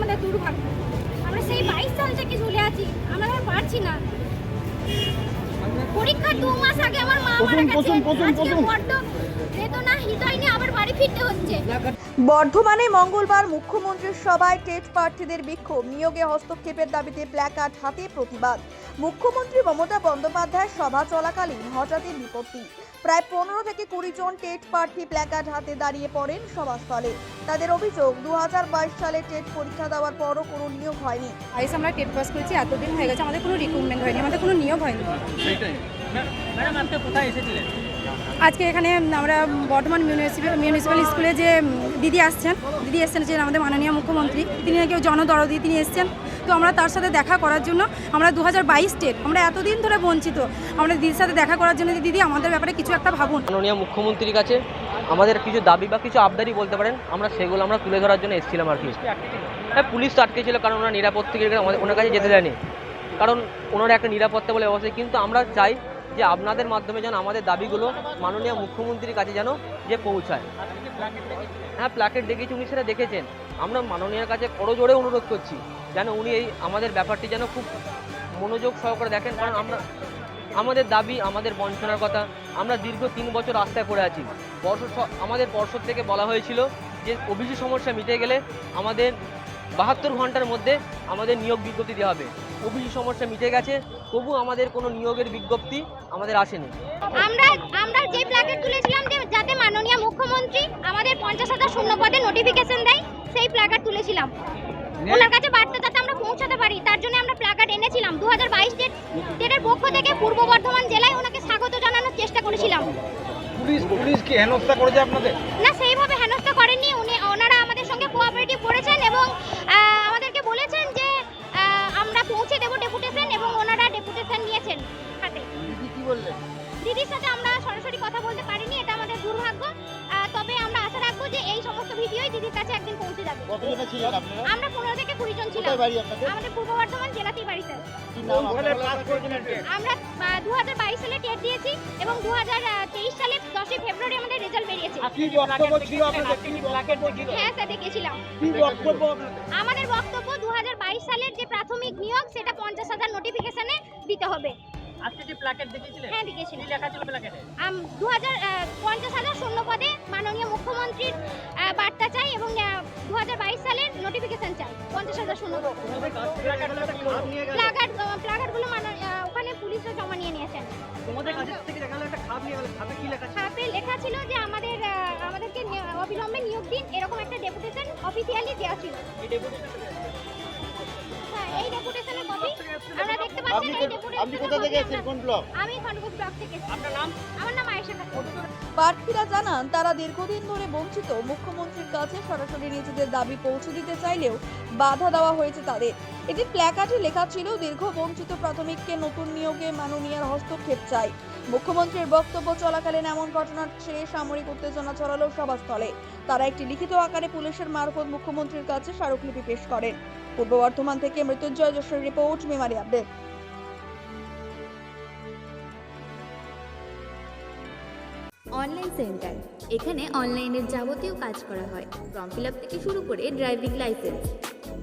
আমাদের দুর্ভাগ্য। আমরা সেই বাইশ সাল থেকে ঝুলে আছি আমরা আর পারছি না। পরীক্ষার দু মাস আগে আমার মা মারা গেছে। বড্ড বেদনা হৃদয় নিয়ে আবার বাড়ি ফিরতে হচ্ছে। বর্ধমানে মঙ্গলবার মুখ্যমন্ত্রীর সভায় টেট প্রার্থীদের বিক্ষোভ। নিয়োগে হস্তক্ষেপের দাবিতে প্ল্যাকার্ড হাতে প্রতিবাদ। মুখ্যমন্ত্রী মমতা বন্দ্যোপাধ্যায় সভা চলাকালীন হঠাৎই বিপত্তি। প্রায় পনেরো থেকে কুড়ি জন টেট প্রার্থী প্ল্যাকার্ড হাতে দাঁড়িয়ে পড়েন সভাস্থলে। তাদের অভিযোগ দু হাজার বাইশ সালে টেট পরীক্ষা দেওয়ার পরও কোনো নিয়োগ হয়নি। আইস আমরা টেট পাস করেছি এতদিন হয়ে গেছে আমাদের কোনো রিক্রুটমেন্ট হয়নি আমাদের কোনো নিয়োগ হয়নি। ম্যাডাম আপনি কোথায় এসেছিলেন? আজকে এখানে আমরা বর্ধমান মিউনিসিপ্যাল মিউনিসিপ্যাল স্কুলে যে দিদি আসছেন দিদি এসছেন যে আমাদের মাননীয় মুখ্যমন্ত্রী তিনি নাকি জনদরদি তিনি এসছেন। তো আমরা তার সাথে দেখা করার জন্য আমরা দু হাজার বাইশ স্টেট আমরা এতদিন ধরে বঞ্চিত। আমরা দিদির সাথে দেখা করার জন্য দিদি, আমাদের ব্যাপারে কিছু একটা ভাবুন। মাননীয় মুখ্যমন্ত্রীর কাছে আমাদের কিছু দাবি বা কিছু আবদারি বলতে পারেন, আমরা সেগুলো আমরা তুলে ধরার জন্য এসেছিলাম আর কি। হ্যাঁ পুলিশ তো আটকেছিল কারণ ওনার নিরাপত্তা আমাদের ওনার কাছে যেতে দেয়নি। কারণ ওনারা একটা নিরাপত্তা বলে অবশ্যই কিন্তু আমরা চাই যে আপনাদের মাধ্যমে যেন আমাদের দাবিগুলো মাননীয় মুখ্যমন্ত্রীর কাছে যেন যে পৌঁছায়। হ্যাঁ প্ল্যাকেট দেখেছি উনি সেটা দেখেছেন। আমরা মাননীয়ের কাছে করজোড়ে অনুরোধ করছি, যেন উনি এই আমাদের ব্যাপারটি যেন খুব মনোযোগ সহকারে দেখেন, কারণ আমরা আমাদের দাবি, আমাদের বঞ্চনার কথা, আমরা দীর্ঘ তিন বছর রাস্তায় পড়ে আছি। পর্ষদ আমাদের পর্ষদ থেকে বলা হয়েছিল যে ওবিসি সমস্যা মিটে গেলে আমাদের বাহাত্তর ঘণ্টার মধ্যে আমাদের নিয়োগ বিজ্ঞপ্তি দেওয়া হবে। ওবিসি সমস্যা মিটে গেছে তবু আমাদের কোনো নিয়োগের বিজ্ঞপ্তি আমাদের আসেনি। আমরা আমরা যে প্ল্যাকেট তুলেছিলাম যে যাতে মাননীয় মুখ্যমন্ত্রী আমাদের পঞ্চাশ হাজার শূন্য পদে নোটিফিকেশন দেয় সেই প্ল্যাকার্ড তুলেছিলাম। ওনার কাছে বার্তা যাতে আমরা পৌঁছাতে পারি তার জন্য আমরা প্ল্যাকার্ড এনেছিলাম। দু হাজার বাইশ ডেটের পক্ষ থেকে পূর্ব বর্ধমান জেলায় ওনাকে স্বাগত জানানোর চেষ্টা করেছিলাম। পুলিশ পুলিশ কি হেনস্থা করেছে আপনাদের? না সেইভাবে দিদির সাথে আমরা সরাসরি কথা বলতে পারিনি এটা আমাদের দুর্ভাগ্য। আহ, তবে আমরা আশা রাখব যে এই সমস্ত ভিডিওই দিদির কাছে একদিন পৌঁছে যাবে। কতজনে ছিলেন আপনারা? আমরা পনেরো থেকে কুড়ি জন ছিলাম। কোথায় বাড়ি আপনাদের? আমাদের পূর্ব বর্ধমান জেলাতেই পাস করেছিলেন আমরা দু হাজার বাইশ সালে টেট দিয়েছি এবং দু হাজার তেইশ সালে দশই ফেব্রুয়ারি আমাদের রেজাল্ট বেরিয়েছে। কি বক্তব্য ছিল আপনাদের? কি বক্তব্য ছিল হ্যাঁ স্যার দেখেছিলাম। কি বক্তব্য আপনাদের? আমাদের বক্তব্য দু হাজার বাইশ সালের যে প্রাথমিক নিয়োগ সেটা পঞ্চাশ হাজার নোটিফিকেশনে দিতে হবে। আজকে যে প্ল্যাকেট দেখেছিলেন হ্যাঁ দেখেছিলাম লেখা ছিল প্ল্যাকেটে পঞ্চাশ হাজার শূন্য পদে মাননীয় মুখ্যমন্ত্রীর বার্তা চাই এবং দু হাজার বাইশ সালের নোটিফিকেশন চাই পঞ্চাশ হাজার শূন্য পদ প্লাগার্ড প্লাগার্ডগুলো মানো- ওখানে পুলিশরা জমা নিয়ে নিয়েছেন। তোমাদের কাছে থেকে দেখা গেল একটা খাপ নিয়ে গেল খাপে কি লেখা খাপে লেখা ছিল যে আমাদের আমাদেরকে অবিলম্বে নিয়োগ দিন এরকম একটা ডেপুটেশন অফিসিয়ালি দেওয়া ছিল। হ্যাঁ আপনি আপনি কোথা থেকে এসেছেন? কোন ব্লক? আমি ব্লক থেকে আপনার নাম? আমার নাম আয়েশা খাতুন। প্রার্থীরা জানান তারা দীর্ঘদিন ধরে বঞ্চিত। মুখ্যমন্ত্রীর কাছে সরাসরি নিজেদের দাবি পৌঁছে দিতে চাইলেও বাধা দেওয়া হয়েছে তাদের। এটি প্ল্যাকার্ডে লেখা ছিল দীর্ঘ বঞ্চিত প্রাথমিককে নতুন নিয়োগে মাননীয়ার হস্তক্ষেপ চাই। মুখ্যমন্ত্রীর বক্তব্য চলাকালীন এমন ঘটনার ছেড়ে সামরিক উত্তেজনা ছড়ালো সভাস্থলে। তারা একটি লিখিত আকারে পুলিশের মারফত মুখ্যমন্ত্রীর কাছে স্মারকলিপি পেশ করেন। পূর্ব বর্ধমান থেকে Mrityunjoy Jashore report Memari update. Online centre এখানে অনলাইনের যাবতীয় কাজ করা হয় ফর্ম ফিল আপ থেকে শুরু করে ড্রাইভিং লাইসেন্স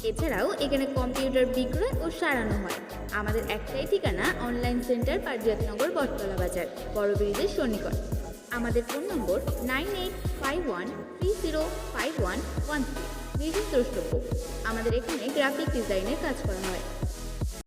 এছাড়াও এখানে কম্পিউটার বিক্রয় ও সারানো হয়। আমাদের একটাই ঠিকানা অনলাইন সেন্টার পারিজাতনগর বটতলা বাজার, বড় ব্রিজের সন্নিকট। আমাদের phone number nine eight five one three zero five one one three আমাদের এখানে গ্রাফিক ডিজাইনের কাজ করা হয়।